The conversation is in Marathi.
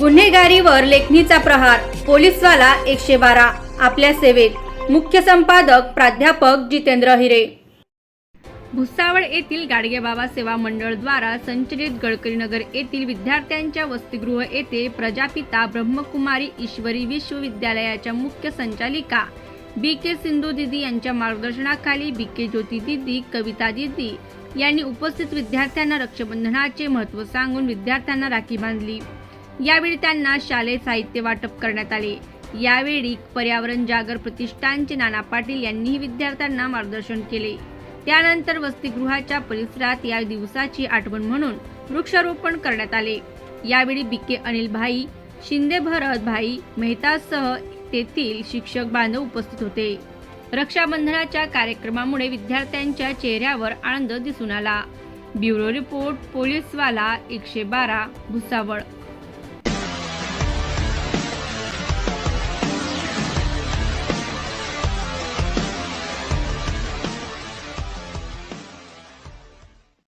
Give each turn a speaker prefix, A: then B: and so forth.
A: गुन्हेगारीवर लेखणीचा प्रहार पोलीसवाला एकशे बारा आपल्या सेवेत. मुख्य संपादक प्राध्यापक जितेंद्र हिरे. भुसावळ येथील गाडगेबाबा सेवा मंडळद्वारा संचलित गडकरीनगर येथील विद्यार्थ्यांच्या वसतिगृह येथे प्रजापिता ब्रह्मकुमारी ईश्वरी विश्वविद्यालयाच्या मुख्य संचालिका बी के सिंधू दिदी यांच्या मार्गदर्शनाखाली बी के ज्योती दिदी कविता दिदी यांनी उपस्थित विद्यार्थ्यांना रक्षाबंधनाचे महत्त्व सांगून विद्यार्थ्यांना राखी बांधली. यावेळी त्यांना शालेय साहित्य वाटप करण्यात आले. यावेळी पर्यावरण जागर प्रतिष्ठानचे नाना पाटील यांनीही विद्यार्थ्यांना मार्गदर्शन केले. त्यानंतर वसतिगृहाच्या परिसरात या दिवसाची आठवण म्हणून वृक्षारोपण करण्यात आले. यावेळी बिके अनिल भाई शिंदे भरत भाई मेहतासह तेथील शिक्षक बांधव उपस्थित होते. रक्षाबंधनाच्या कार्यक्रमामुळे विद्यार्थ्यांच्या चेहऱ्यावर आनंद दिसून आला. ब्युरो रिपोर्ट पोलीसवाला एकशे बारा भुसावळ.